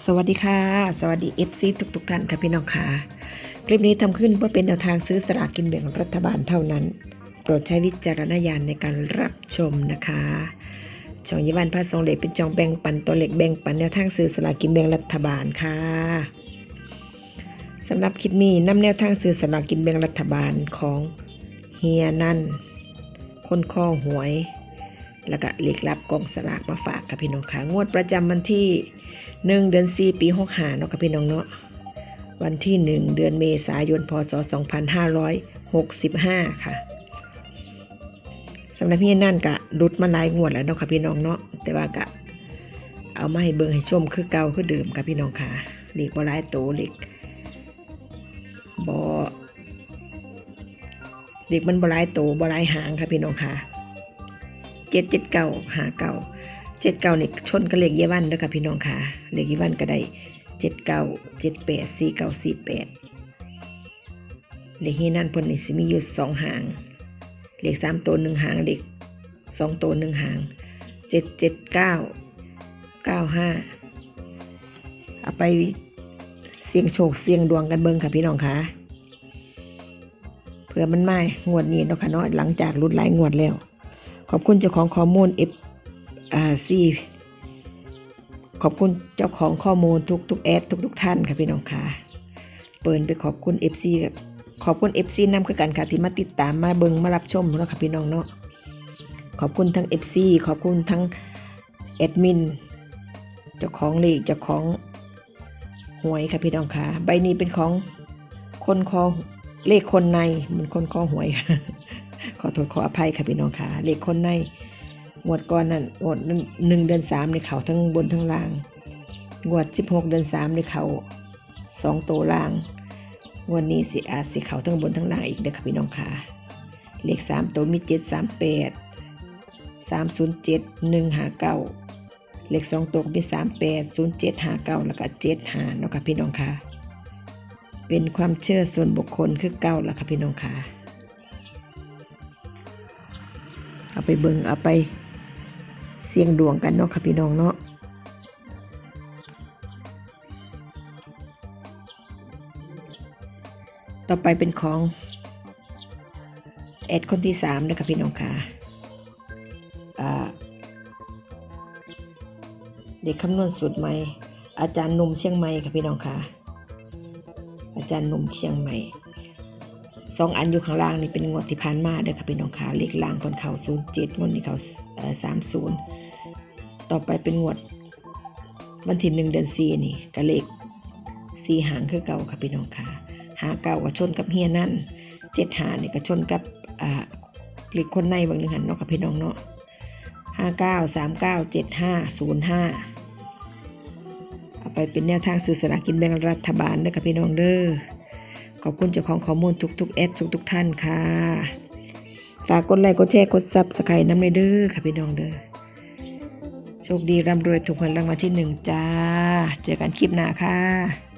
สวัสดีค่ะ สวัสดี FC ทุกทุกๆท่านค่ะพี่น้องค่ะ คลิปนี้ทำขึ้นเพื่อเป็นแนวทางซื้อสลากกินแบ่งรัฐบาลเท่านั้น โปรดใช้วิจารณญาณในการรับชมนะคะช่องยิวันพระทรงเหล็กเป็นจองแบ่งปันตัวเหล็กแบ่งปันแนวทางซื้อสลากกินแบ่งรัฐบาลค่ะสำหรับคลิปนี้นำแนวทางซื้อสลากกินแบ่งรัฐบาลของเฮียนั่นคนข้อหวย แล้วก็เลขลับกองสลากมาฝากค่ะพี่น้องค่ะงวดประจำวันที่หนึ่งเดือนสี่ปีหกหาเนาะค่ะพี่น้องเนาะวันที่หนึ่งเดือนเมษายนพศสองพันห้าร้อยหกสิบห้าค่ะสำหรับพี่นั่นกะดุดมาหลายงวดแล้วเนาะค่ะพี่น้องเนาะแต่ว่ากะเอามาให้เบิ่งให้ชมคือเก่าคือเดิมค่ะพี่น้องค่ะเล็กบอลายโตเล็กบอเล็กมันบอลายโตบอลายหางค่ะพี่น้องค่ะ เจ็ดเจ็ดเก้าหาเก้าเจ็ดเก้านี่ชนกับเลขเยวันด้อค่ะพี่น้องค่ะเลขเยวันก็ได้เจ็ดเก้าเจ็ดแปดสี่เก้าสี่แปดเลขที่นั่นพิ่นนี่สิมีอยู่สองหางเลขสามตัวหนึ่งหางเลขสองตัวหนึ่งหางเจ็ดเจ็ดเก้าเก้าห้าเอาไปเสี่ยงโชคเสี่ยงดวงกันเบิ่งค่ะพี่น้องค่ะเผื่อมันไม่งวดนี้เนาะค่ะเนาะหลังจากรุดหลายงวดแล้ว ขอบคุณเจ้าของข้อมูล F อ่าซี่ขอบคุณเจ้าของข้อมูลทุกทุกแอดทุกทุกท่านค่ะพี่น้องค่ะเปิดไปขอบคุณ FC ขอบคุณ FC นำคือกันค่ะที่มาติดตามมาเบิงมารับชมเนาะค่ะพี่น้องเนาะขอบคุณทั้ง FC ขอบคุณทั้งแอดมินเจ้าของเลขเจ้าของหวยค่ะพี่น้องค่ะ ใบนี้เป็นของคนคอเลขคนในเหมือนคนคอหวยค่ะ ขอโทษขออภัยค่ะพี่น้องค่ะเลขคนในงวดก่อนนั่นงวดหนึ่งเดือนสามในเขาทั้งบนทั้งล่างงวดสิบหกเดือนสามในเขาสองตัวล่างวดนี้สิอาสิเขาทั้งบนทั้งล่างอีกเด้อค่ะพี่น้องค่ะเลขสามตัวมีเจ็ดสามแปดสามศูนย์เจ็ดหนึ่งหาเก้าเลขสองตัวมีสามแปดศูนย์เจ็ดหาเก้าแล้วก็เจ็ดหาเนาะค่ะพี่น้องค่ะเป็นความเชื่อส่วนบุคคลคือเก้าแล้วค่ะพี่น้องค่ะ เอาไปเบิงเอาไปเสี่ยงดวงกันเนาะค่ะพี่น้องเนาะต่อไปเป็นของแอดคนที่สามนะคะพี่น้องค่ะเด็กคำนวณสูตรใหม่ อาจารย์หนุ่มเชียงใหม่ค่ะพี่น้องค่ะอาจารย์หนุ่มเชียงใหม่ สองอันอยู่ข้างล่างนี่เป็นงวดที่ผ่านมาเด้อค่ะพี่น้องค่ะเลขล่างคนเขาศูนย์เจ็ดงวดนี้เขาสามศูนย์ต่อไปเป็นงวดวันที่หนึ่งเดือนสี่นี่ก็เลขสี่หางคือเก่าค่ะพี่น้องค่ะหาเก่าก็ชนกับเฮียนั่นเจ็ดหานี่ก็ชนกับอ่าเลขคนในบางหนึ่งหันเนาะค่ะพี่น้องเนาะห้าเก้าสามเก้าเจ็ดห้าศูนย์ห้าเอาไปเป็นแนวทางสื่อสลากกินแบ่งรัฐบาลเด้อค่ะพี่น้องเด้อ ขอบคุณเจ้าของข้อมูลทุกๆแอดทุกๆท่านค่ะ ฝากกดไลค์กดแชร์กดซับสไครต์น้ำเลยเด้อค่ะพี่น้องเด้อโชคดีร่ำรวยถูกหวยรางวัลที่หนึ่งจ้า เจอกันคลิปหน้าค่ะ